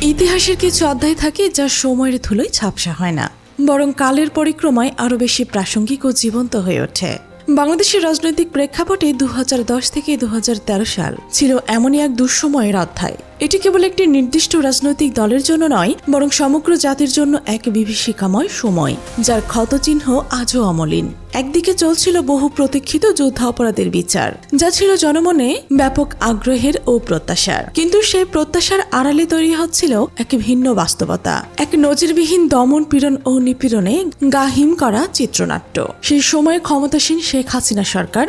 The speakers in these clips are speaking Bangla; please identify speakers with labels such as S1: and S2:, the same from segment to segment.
S1: ইতিহাসের কিছু অধ্যায় থাকে যা সময়ের ধুলোয় ঝাপসা হয় না, বরং কালের পরিক্রমায় আরও বেশি প্রাসঙ্গিক ও জীবন্ত হয়ে ওঠে। বাংলাদেশের রাজনৈতিক প্রেক্ষাপটে দু হাজার দশ থেকে দু হাজার তেরো সাল ছিল এমনই এক দুঃসময়ের অধ্যায়। এটি কেবল একটি নির্দিষ্ট রাজনৈতিক দলের জন্য নয়, বরং সমগ্র জাতির জন্য এক বিভীষিকাময় সময়, যার ক্ষতচিহ্ন আজও অমলিন। একদিকে চলছিল বহু প্রতীক্ষিত যোদ্ধা অপরাধের বিচার, যা ছিল জনমনে ব্যাপক আগ্রহের ও প্রত্যাশার। কিন্তু সেই প্রত্যাশার আড়ালে তৈরি হচ্ছিল এক ভিন্ন বাস্তবতা, এক নজিরবিহীন দমন পীড়ন ও নিপীড়নে গাহিম করা চিত্রনাট্য। সেই সময়ে ক্ষমতাসীন শেখ হাসিনা সরকার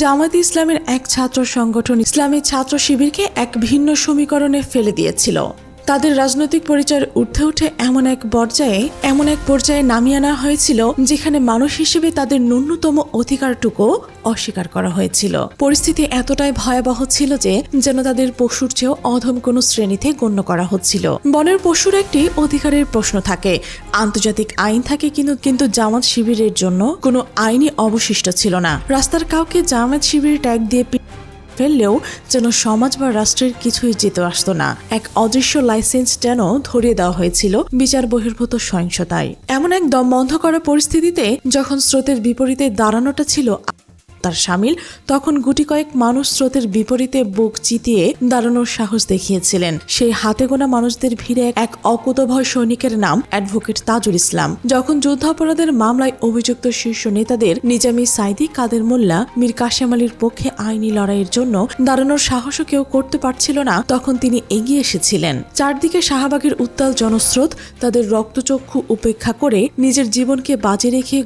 S1: জামায়াত ইসলামের এক ছাত্র সংগঠন ইসলামী ছাত্র শিবিরকে এক ভিন্ন সমীকরণে ফেলে দিয়েছিল। তাদের রাজনৈতিক পরিচয়ের ঊর্ধ্বে উঠে এমন এক পর্যায়ে, এমন এক পর্যায়ে নামিয়ে আনা হয়েছিল, যেখানে মানুষ হিসেবে তাদের ন্যূনতম অধিকারটুকু অস্বীকার করা হয়েছিল। পরিস্থিতি এতটাই ভয়াবহ ছিল যে, যেন তাদের পশুর চেয়েও অধম কোনো শ্রেণীতে গণ্য করা হচ্ছিল। বনের পশুর একটি অধিকারের প্রশ্ন থাকে, আন্তর্জাতিক আইন থাকে কিন্তু কিন্তু জামাত শিবিরের জন্য কোনো আইনই অবশিষ্ট ছিল না। রাস্তার কাউকে জামাত শিবির ট্যাগ দিয়ে ফেললেও যেন সমাজ বা রাষ্ট্রের কিছুই যেতে আসতো না। এক অদৃশ্য লাইসেন্স যেন ধরিয়ে দেওয়া হয়েছিল বিচার বহির্ভূত সহিংসতায়। এমন এক দম বন্ধ করা পরিস্থিতিতে যখন স্রোতের বিপরীতে দাঁড়ানোটা ছিল তার সামিল তখন গুটি কয়েক মানুষ স্রোতের বিপরীতে বুক চিতিয়ে দাঁড়ানোর সাহস দেখিয়েছিলেন। সেই হাতে গোনা মানুষদের ভিড়ে এক অকুতভয় সৈনিকের নাম অ্যাডভোকেট তাজুল ইসলাম। যখন যুদ্ধাপরাধের মামলায় অভিযুক্ত শীর্ষ নেতাদের নিজামি সাইদি কাদের মোল্লা, মীর কাশেম আলীর পক্ষে আইনি লড়াইয়ের জন্য দাঁড়ানোর সাহসও কেউ করতে পারছিল না, তখন তিনি এগিয়ে এসেছিলেন। চারদিকে শাহবাগের উত্তাল জনস্রোত, তাদের রক্তচক্ষু উপেক্ষা করে নিজের জীবনকে বাজে রেখে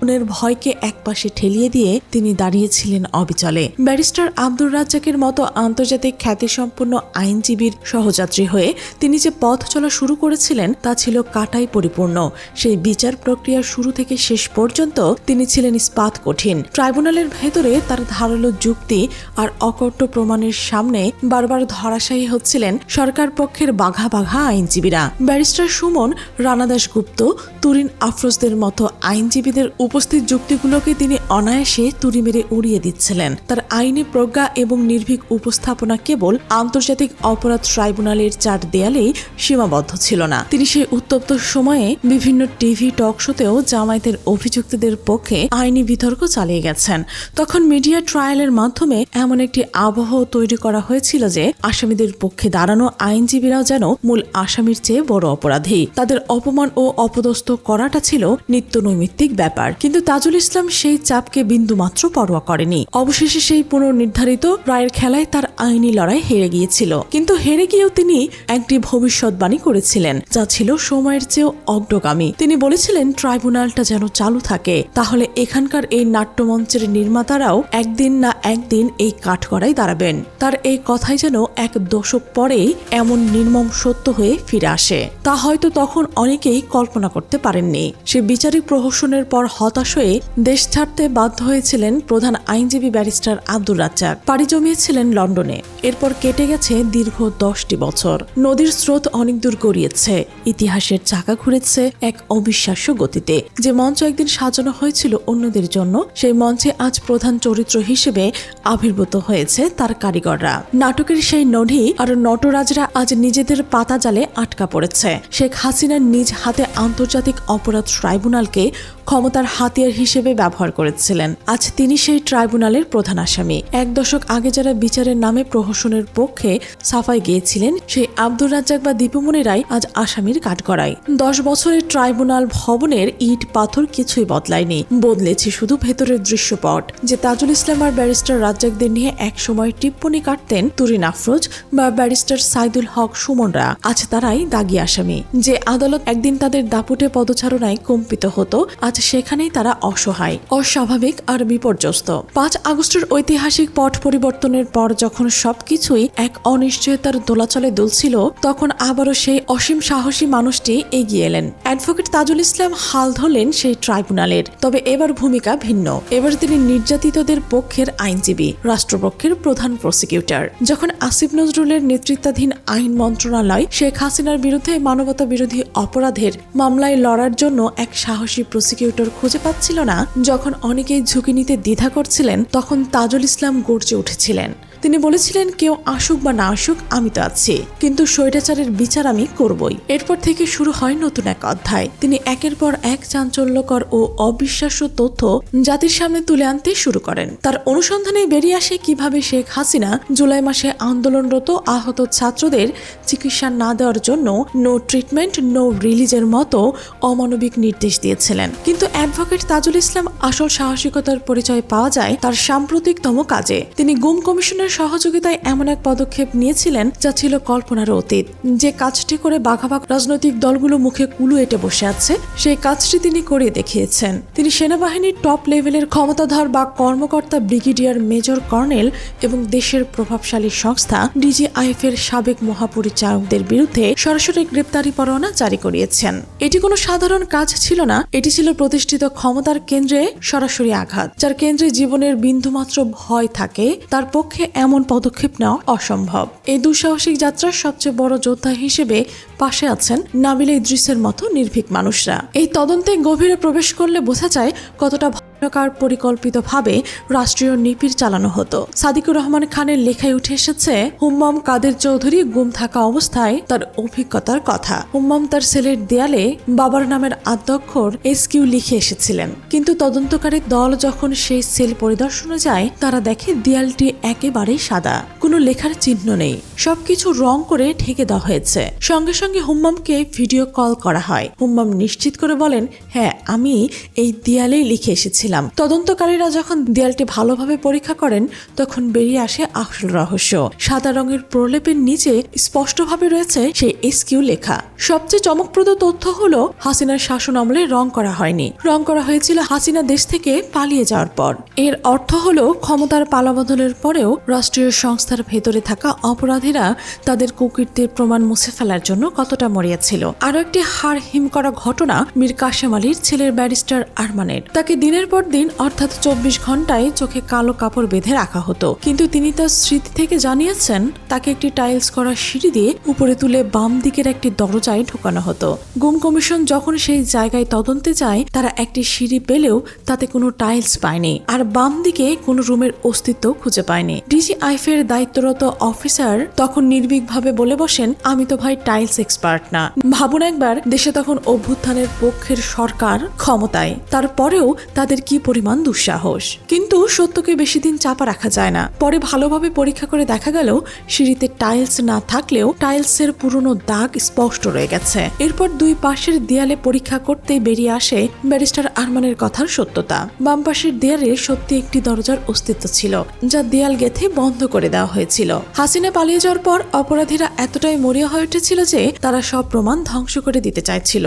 S1: খুনের ভয়কে একপাশে ঠেলিয়ে দিয়ে তিনি দাঁড়িয়েছিলেন অবিচলে। ব্যারিস্টার আব্দুর রাজ্জাকের মতো আন্তর্জাতিক খ্যাতিসম্পন্ন আইনজীবীর সহযাত্রী হয়ে তিনি যে পথ চলা শুরু করেছিলেন তা ছিল কাটাই পরিপূর্ণ। সেই বিচার প্রক্রিয়ার শুরু থেকে শেষ পর্যন্ত তিনি ছিলেন ইস্পাত কঠিন। ট্রাইব্যুনালের ভেতরে তার ধারালো যুক্তি আর অকট্য প্রমাণের সামনে বারবার ধরাশায়ী হচ্ছিলেন সরকার পক্ষের বাঘা বাঘা আইনজীবীরা। ব্যারিস্টার সুমন রানাদাস গুপ্ত তুরিন আফরোজদের মতো আইনজীবীদের উপস্থিত যুক্তিগুলোকে তিনি অনায়াসে তুড়ি মেরে উড়িয়ে দিচ্ছিলেন। তার আইনি প্রজ্ঞা এবং নির্ভীক উপস্থাপনা কেবল আন্তর্জাতিক অপরাধ ট্রাইব্যুনালের চার দেয়ালেই সীমাবদ্ধ ছিল না। তিনি সেই উত্তপ্ত সময়ে বিভিন্ন টিভি টক শোতেও জামায়াতের অভিযুক্তদের পক্ষে আইনি বিতর্ক চালিয়ে গেছেন। তখন মিডিয়া ট্রায়ালের মাধ্যমে এমন একটি আবহ তৈরি করা হয়েছিল যে, আসামিদের পক্ষে দাঁড়ানো আইনজীবীরাও যেন মূল আসামির চেয়ে বড় অপরাধী। তাদের অপমান ও অপদস্থ করাটা ছিল নিত্য নৈমিত্তিক ব্যাপার। কিন্তু তাজুল ইসলাম সেই চাপকে বিন্দুমাত্র পরোয়া করেনি। অবশেষে সেই পুনর্নির্ধারিত রায়ের খেলায় তার আইনি লড়াই হেরে গিয়েছিল। কিন্তু হেরে গিয়েও তিনি একটি ভবিষ্যৎবাণী করেছিলেন, যা ছিল সময়ের চেয়েও অগ্রগামী। তিনি বলেছিলেন, ট্রাইব্যুনালটা যেন চালু থাকে, তাহলে এখানকার এই নাট্যমঞ্চের নির্মাতারাও একদিন না একদিন এই কাঠগড়ায় দাঁড়াবেন। তার এই কথাই যেন এক দশক পরেই এমন নির্মম সত্য হয়ে ফিরে আসে। তা হয়তো তখন অনেকেই কল্পনা করতে পারেননি। সে বিচারিক প্রহসনের পর হতাশ হয়ে দেশ ছাড়তে বাধ্য হয়েছিলেন প্রধান আইনজীবী ব্যারিস্টার আব্দুর রাজ্জাক। পাড়ি জমিয়েছিলেন লন্ডনে। এরপর কেটে গেছে দীর্ঘ দশটি বছর। নদীর স্রোত অনেক দূর গড়িয়েছে। ইতিহাসের চাকা ঘুরেছে এক অবিশ্বাস্য গতিতে। যে মঞ্চ একদিন সাজানো হয়েছিল অন্যদের জন্য, সেই মঞ্চে আজ প্রধান চরিত্র হিসেবে আবির্ভূত হয়েছে তার কারিগররা। নাটকের সেই নঢি আর নটরাজরা আজ নিজেদের পাতা জালে আটকা পড়েছে। শেখ হাসিনা নিজ হাতে আন্তর্জাতিক অপরাধ ট্রাইব্যুনালকে ক্ষমতার হাতিয়ার হিসেবে ব্যবহার করেছিলেন। আজ তিনি সেই ট্রাইব্যুনালের প্রধান আসামি। এক দশক আগে যারা বিচারের নামে প্রহসনের পক্ষে সাফাই গিয়েছিলেন, সেই আব্দুর রাজ্জাক বা দীপুমণি রায় আজ আসামির কাঠগড়ায়। দশ বছরের ট্রাইব্যুনাল ভবনের ইট পাথর কিছুই বদলায়নি। বদলেছে শুধু ভেতরের দৃশ্যপট। যে তাজুল ইসলাম আর ব্যারিস্টার রাজ্জাকদের নিয়ে একসময় টিপ্পনি কাটতেন তুরিন আফরোজ বা ব্যারিস্টার সাইদুল হক সুমনরা, আজ তারাই দাগি আসামি। যে আদালত একদিন তাদের দাপুটে পদচারণায় কম্পিত হতো, আজ সেখানেই তারা অসহায়, অস্বাভাবিক আর বিপর্যস্ত। পাঁচ আগস্টের ঐতিহাসিক পট পরিবর্তনের পর যখন সবকিছুই এক অনিশ্চয়তার দোলাচলে দুলছিল, তখন আবারও সেই অসীম সাহসী মানুষটি এগিয়ে এলেন। অ্যাডভোকেট তাজুল ইসলাম হাল ধরলেন সেই ট্রাইব্যুনালের, তবে এবার ভূমিকা ভিন্ন। এবার তিনি নির্যাতিতদের পক্ষের আইনজীবী, রাষ্ট্রপক্ষের প্রধান প্রসিকিউটর। যখন আসিফ নজরুলের নেতৃত্বাধীন আইন মন্ত্রণালয় শেখ হাসিনার বিরুদ্ধে মানবতা বিরোধী অপরাধের মামলায় লড়ার জন্য এক সাহসী প্রসিকিউটর খুঁজে পাচ্ছিল না। যখন অনেকেই ঝুঁকি নিতে দ্বিধা করছিলেন তখন তাজুল ইসলাম গর্জে উঠেছিলেন। তিনি বলেছিলেন, কেউ আসুক বা না আসুক, আমি তো আছি। কিন্তু স্বৈরাচারের বিচার আমি করবই। এরপর থেকে শুরু হয় নতুন এক অধ্যায়। তিনি একের পর এক চাঞ্চল্যকর ও অবিশ্বাস্য তথ্য জাতির সামনে তুলে আনতে শুরু করেন। তার অনুসন্ধানে বেরিয়ে আসে কীভাবে শেখ হাসিনা জুলাই মাসে আন্দোলনরত আহত ছাত্রদের চিকিৎসা না দেওয়ার জন্য নো ট্রিটমেন্ট, নো রিলিজের মতো অমানবিক নির্দেশ দিয়েছিলেন। কিন্তু অ্যাডভোকেট তাজুল ইসলাম আসল সাহসিকতার পরিচয় পাওয়া যায় তার সাম্প্রতিকতম কাজে। তিনি গুম কমিশনের সহযোগিতায় এমন এক পদক্ষেপ নিয়েছিলেন যা ছিল কল্পনার অতীত। যে কাজটি করে বাঘাবাগ রাজনৈতিক দলগুলো মুখে কুলু এটে বসে আছে, সেই কাজটি তিনি করে দেখিয়েছেন। তিনি সেনাবাহিনীর টপ লেভেলের ক্ষমতাধর বা কর্মকর্তা ব্রিগেডিয়ার মেজর কর্নেল এবং দেশের প্রভাবশালী সংস্থা ডিজিআইএফ এর সাবেক মহাপরিচালকদের বিরুদ্ধে সরাসরি গ্রেপ্তারি পরোয়ানা জারি করিয়েছেন। এটি কোনো সাধারণ কাজ ছিল না, এটি ছিল প্রতিষ্ঠিত ক্ষমতার কেন্দ্রে সরাসরি আঘাত, যার কেন্দ্রে জীবনের বিন্দুমাত্র ভয় থাকে, তার পক্ষে এমন পদক্ষেপ নেওয়া অসম্ভব। এই দুঃসাহসিক যাত্রার সবচেয়ে বড় যোদ্ধা হিসেবে পাশে আছেন নাবিলা ইদ্রিসের মতো নির্ভীক মানুষরা। এই তদন্তে গভীরে প্রবেশ করলে বোঝা যায় কতটা ভয়ঙ্কর পরিকল্পিতভাবে রাষ্ট্রীয় নিপির চালানো হতো। সাদিকুর রহমান খানের লেখায় উঠে এসেছে, হুম্মাম কাদের চৌধুরী গুম থাকা অবস্থায় তার অভিজ্ঞতার কথা। হুম্মাম তার সেলের দেয়ালে বাবার নামের আদ্যক্ষর এস কিউ লিখে এসেছিলেন। কিন্তু তদন্তকারী দল যখন সেই সেল পরিদর্শনে যায়, তারা দেখে দেয়ালটি একেবারেই সাদা। কোনো লেখার চিহ্ন নেই। সবকিছু রং করে ঢেকে দেওয়া হয়েছে। সঙ্গে সঙ্গে হুম্মামকে ভিডিও কল করা হয়। হুম্মাম নিশ্চিত করে বলেন হ্যাঁ আমি এই দেয়ালেই লিখে এসেছিলাম। তদন্তকারীরা যখন দেয়ালটি ভালোভাবে পরীক্ষা করেন, তখন বেরিয়ে আসে আসল রহস্য। সাদা রঙের প্রলেপের নিচে স্পষ্টভাবে রয়েছে সেই এসকিউ লেখা। সবচেয়ে চমকপ্রদ তথ্য হলো, হাসিনার শাসন আমলে রং করা হয়নি। রং করা হয়েছিল হাসিনা দেশ থেকে পালিয়ে যাওয়ার পর। এর অর্থ হলো, ক্ষমতার পালাবদলের পরেও রাষ্ট্রীয় সংস্থার ভেতরে থাকা অপরাধীরা তাদের কুকীর্তির প্রমাণ মুছে ফেলার জন্য কতটা মরিয়াছিল আরও একটি হাড় হিম করা ঘটনা মীর কাশেম আলীর ছেলের ব্যারিস্টার আরমানের। তাকে দিনের পর দিন, অর্থাৎ চব্বিশ ঘন্টায় চোখে কালো কাপড় বেঁধে রাখা হতো। কিন্তু তিনি তার স্মৃতি থেকে জানিয়েছেন, তাকে একটি টাইলস করা সিঁড়ি দিয়ে উপরে তুলে বাম দিকের একটি দরজায় ঢোকানো হতো। গুম কমিশন যখন সেই জায়গায় তদন্তে যায়, তারা একটি সিঁড়ি পেলেও তাতে কোনো টাইলস পায়নি, আর বাম দিকে কোনো রুমের অস্তিত্ব খুঁজে পায়নি। ডিজিআইএফ এর দায়িত্বরত অফিসার তখন নির্ভীকভাবে বলে বসেন, আমি তো ভাই টাইলস এক্সপার্ট না। ভাবুন একবার, দেশে তখন অভ্যুত্থানের পক্ষের সরকার ক্ষমতায়। তারপরেও তাদের কি পরিমাণ দুঃসাহস। কিন্তু সত্যকে বেশি দিন চাপা রাখা যায় না। পরে ভালোভাবে পরীক্ষা করে দেখা গেল, সিঁড়িতে টাইলস না থাকলেও টাইলসের পুরনো দাগ স্পষ্ট রয়ে গেছে। এরপর দুই পাশের দেয়ালে পরীক্ষা করতে বেরিয়ে আসে ব্যারিস্টার আরমানের কথার সত্যতা। বাম পাশের দেয়ালে সত্যি একটি দরজার অস্তিত্ব ছিল, যা দেয়াল গেথে বন্ধ করে দেওয়া হয়েছিল। হাসিনা পালিয়ে যাওয়ার পর অপরাধীরা এতটাই মরিয়া হয়ে উঠেছিল যে তারা সব প্রমাণ ধ্বংস করে দিতে চাইছিল,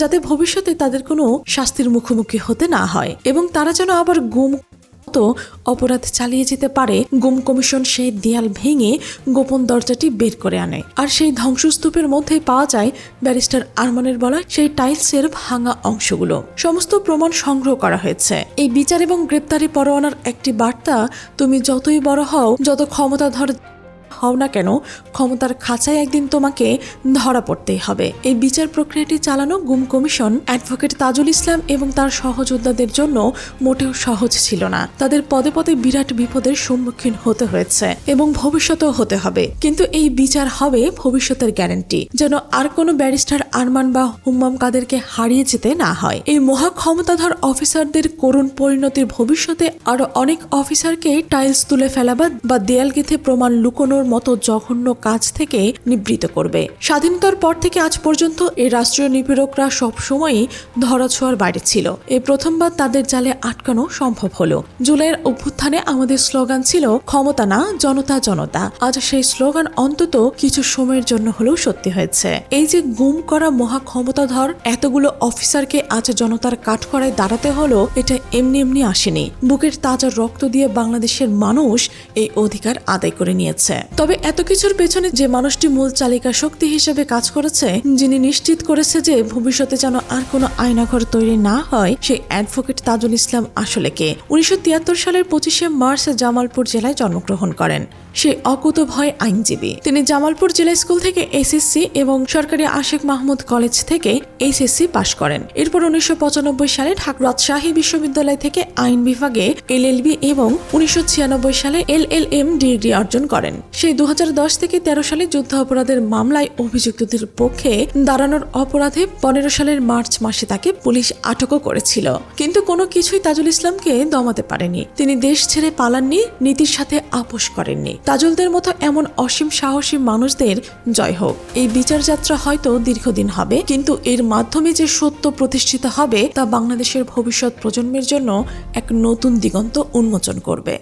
S1: যাতে ভবিষ্যতে তাদের কোনো শাস্তির মুখোমুখি হতে না হয়। এবং তারা যেন আবার গুম মতো অপরাধ চালিয়ে যেতে পারে, গুম কমিশন সেই দেয়াল ভেঙে গোপন দরজাটি বের করে আনে। আর সেই ধ্বংসস্তূপের মধ্যে পাওয়া যায় ব্যারিস্টার আরমানের বলা সেই টাইলসের ভাঙা অংশগুলো। সমস্ত প্রমাণ সংগ্রহ করা হয়েছে। এই বিচার এবং গ্রেপ্তারি পরোয়ানার একটি বার্তা, তুমি যতই বড় হও, যত ক্ষমতাধর হও না কেন, ক্ষমতার খাঁচায় একদিন তোমাকে ধরা পড়তেই হবে। এই বিচার প্রক্রিয়াটি চালানো গুম কমিশন, অ্যাডভোকেট তাজুল ইসলাম এবং তার সহযোদ্ধাদের জন্য মোটেও সহজ ছিল না। তাদের পদে পদে বিরাট বিপদের সম্মুখীন হতে হয়েছে এবং ভবিষ্যতেও হতে হবে। কিন্তু এই বিচার হবে ভবিষ্যতের গ্যারান্টি, যেন আর কোনো ব্যারিস্টার আরমান বা হুম্মাম কাদেরকে হারিয়ে যেতে না হয়। এই মহা ক্ষমতাধর অফিসারদের করুণ পরিণতির ভবিষ্যতে আরও অনেক অফিসারকে টাইলস তুলে ফেলা বা- দেয়াল গেঁথে প্রমাণ লুকোনোর মতো জঘন্য কাজ থেকে নিবৃত করবে। স্বাধীনতার পর থেকে আজ পর্যন্ত এই রাষ্ট্রীয় নিপীড়করা সবসময়ই ধরাছোঁয়ার বাইরে ছিল। এই প্রথমবার তাদের জালে আটকানো সম্ভব হলো। জুলাইয়ের অভ্যুত্থানে আমাদের স্লোগান ছিল, ক্ষমতা না, জনতা জনতা। আজ সেই স্লোগান অন্তত কিছু সময়ের জন্য হলেও সত্যি হয়েছে। এই যে গুম করা মহা ক্ষমতাধর, এতগুলো অফিসারকে আজ জনতার কাঠকড়ায় দাঁড়াতে হলো, এটা এমনি এমনি আসেনি। বুকের তাজা রক্ত দিয়ে বাংলাদেশের মানুষ এই অধিকার আদায় করে নিয়েছে। তবে এত কিছুর পেছনে যে মানুষটি মূল চালিকা শক্তি হিসেবে কাজ করেছে, যিনি নিশ্চিত করেছে যে ভবিষ্যতে যেন আর কোনো আয়নাঘর তৈরি না হয়, সেই অ্যাডভোকেট তাজুল ইসলাম আসলে কে? উনিশশো সালের পঁচিশে মার্চ জামালপুর জেলায় জন্মগ্রহণ করেন। সেই অকুত ভয় আইনজীবী। তিনি জামালপুর জেলা স্কুল থেকে এসএসসি এবং সরকারি আশেক মাহমুদ কলেজ থেকে এইচএসসি পাশ করেন। এরপর উনিশশো পঁচানব্বই সালে ঢাকা রাজশাহী বিশ্ববিদ্যালয় থেকে আইন বিভাগে এলএলবি এবং উনিশশো ছিয়ানব্বই সালে এলএলএম ডিগ্রি অর্জন করেন। সেই দু থেকে তেরো সালে যুদ্ধ অপরাধের মামলায় অভিযুক্তদের পক্ষে দাঁড়ানোর অপরাধে পনেরো সালের মার্চ মাসে তাকে পুলিশ আটকও করেছিল। কিন্তু কোনো কিছুই তাজুল ইসলামকে দমাতে পারেনি। তিনি দেশ ছেড়ে পালাননি, নীতির সাথে আপোষ করেননি। তাজুলদের মতো এমন অসীম সাহসী মানুষদের জয় হোক। এই বিচার যাত্রা হয়তো দীর্ঘদিন হবে, কিন্তু এর মাধ্যমে যে সত্য প্রতিষ্ঠিত হবে, তা বাংলাদেশের ভবিষ্যৎ প্রজন্মের জন্য এক নতুন দিগন্ত উন্মোচন করবে।